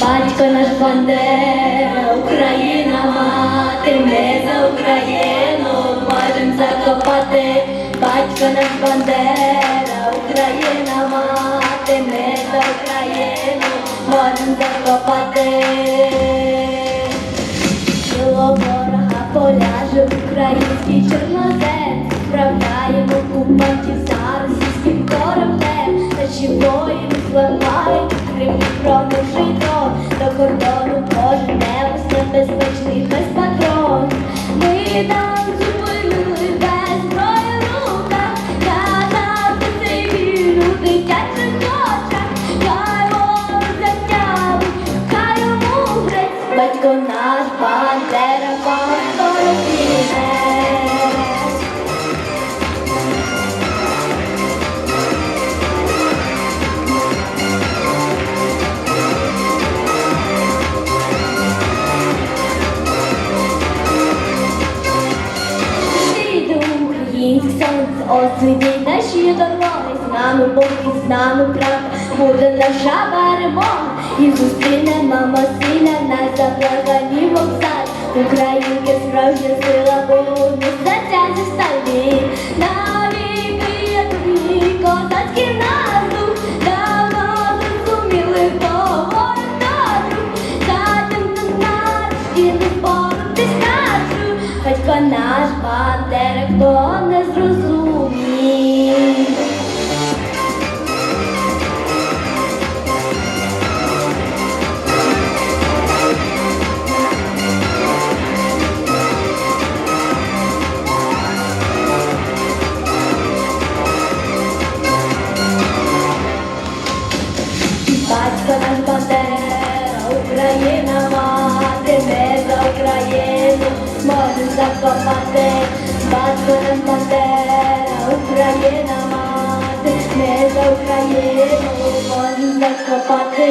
Батько наш Бандера, Україна мати, ми за Україну можем закопати. Батько наш Бандера, Україна мати, ми за Україну можем закопати. Тіло ворога поляже український чорнозем, Справляємо окупантів за Дрон, до кордону поженемося безпечний без патрон. Ми там зупинили без зброї в руках, Казати цей війну дитячих очах, Хай ворог затягнуть, хай йому грець, Батько наш бандера, батько піде. Сонць наші дороги, з нами Бог і з нами правда, буде наша перемога, і зустріне мама сина на заплакані вокзалі. Українки справжня сила, бо Батько наш бандера, хто не зрозумів. Батько наш Бандера, можем закопати. Батько наш Бандера, Україна мати, ми за Україну можем закопати.